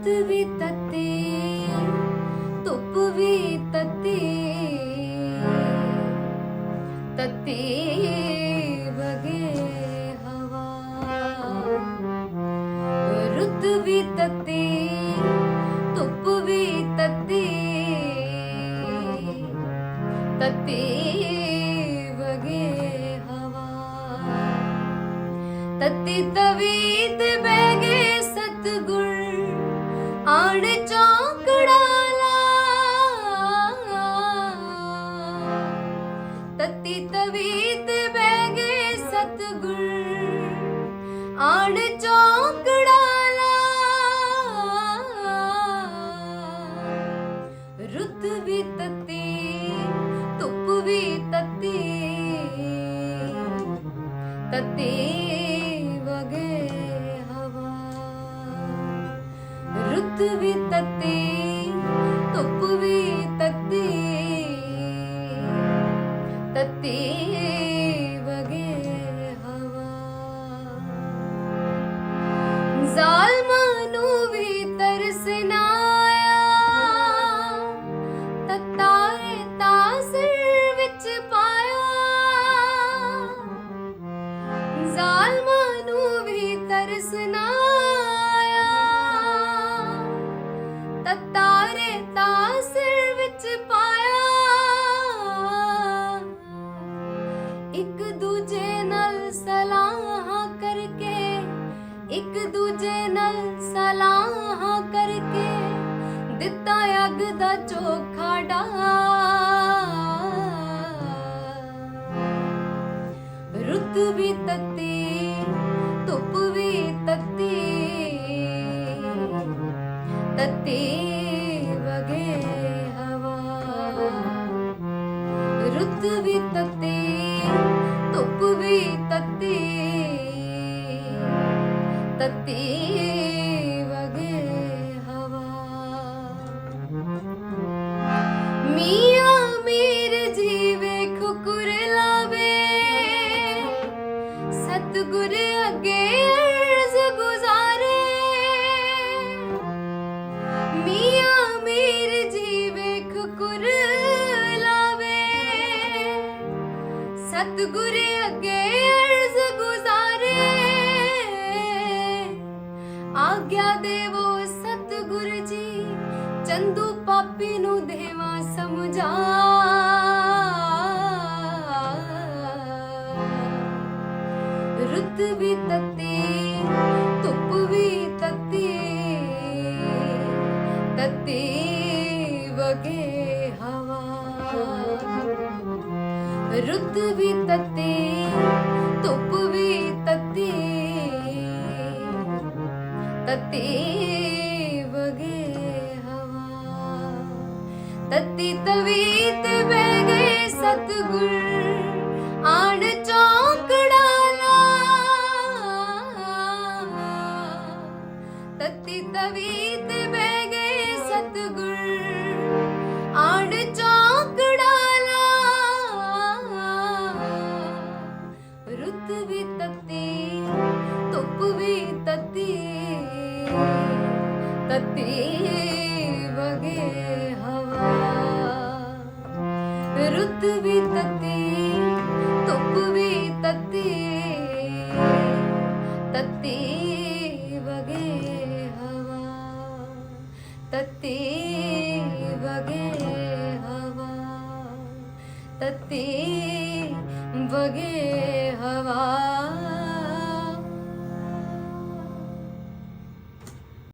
ਰੁੱਤ ਵੀ ਤੱਤੀ ਧੁੱਪ ਵੀ ਤੱਤੀ ਤੱਤੀ ਵਗੇ ਹਵਾ ਰੁੱਤ ਵੀ ਤੱਤੀ ਧੁੱਪ ਵੀ ਤੱਤੀ ਤੱਤੀ ਚੌਂਕੜਾ ਲਾ ਤਤੀ ਤਵੀ ਬਹਿ ਗਏ ਸਤਗੁਰ। ਆਣ ਚੌਂਕੜਾ ਰੁੱਤ ਵੀ ਤਤੀ, ਧੁੱਪ ਵੀ ਤਤੀ। ਤਤੀ ਰੁੱਤ ਵੀ ਤੱਤੀ, ਧੁੱਪ ਵੀ ਤੱਤੀ। ਤੱਤੀ ਵਗੇ ਹਵਾ। ਜ਼ਾਲਮਾਂ ਨੂੰ ਵੀ ਤਰਸ ਨਾ ਆਇਆ। ਵਿੱਚ ਪਾਇਆ। ਜ਼ਾਲਮਾਂ ਨੂੰ ਵੀ ਤਰਸਨਾ ਇੱਕ ਦੂਜੇ ਨਾਲ ਸਲਾਹਾਂ ਕਰਕੇ ਦਿੱਤਾ ਅੱਗ ਦਾ ਚੋਖਾ ਡਾ ਰੁੱਤ ਵੀ ਤੱਤੀ, ਧੁੱਪ ਵੀ ਤੱਤੀ ਤੱਤੀ ਸਤਗੁਰ ਅੱਗੇ ਅਰਜ਼ ਗੁਜ਼ਾਰੇ। ਆਗਿਆ ਦੇਵੋ ਸਤਗੁਰ ਜੀ, ਚੰਦੂ ਪਾਪੀ ਨੂੰ ਦੇਵਾ ਸਮਝਾ। ਰੁੱਤ ਵੀ ਤੱਤੀ, ਧੁੱਪ ਵੀ ਤੱਤੀ ਤੱਤੀ ਵਗੇ ਹਵਾ। ਰੁੱਤ ਵੀ ਤੱਤੀ, ਧੁੱਪ ਵੀ ਤੱਤੀ ਤੱਤੀ ਵਗੇ ਹਵਾ। ਤੱਤੀ ਤਵੀ ਬਹਿ ਗਏ ਸਤਗੁਰ, ਆਣ ਚੌਂਕੜਾ ਲਾ। ਤੱਤੀ ਤਵੀ ਤੱਤੀ ਵਗੇ ਹਵਾ ਰੁੱਤ ਵੀ ਤੱਤੀ ਧੁੱਪ ਵੀ ਤੱਤੀ ਤੱਤੀ ਵਗੇ ਹਵਾ ਤੱਤੀ ਵਗੇ ਹਵਾ ਤੱਤੀ ਵਗੇ ਹਵਾ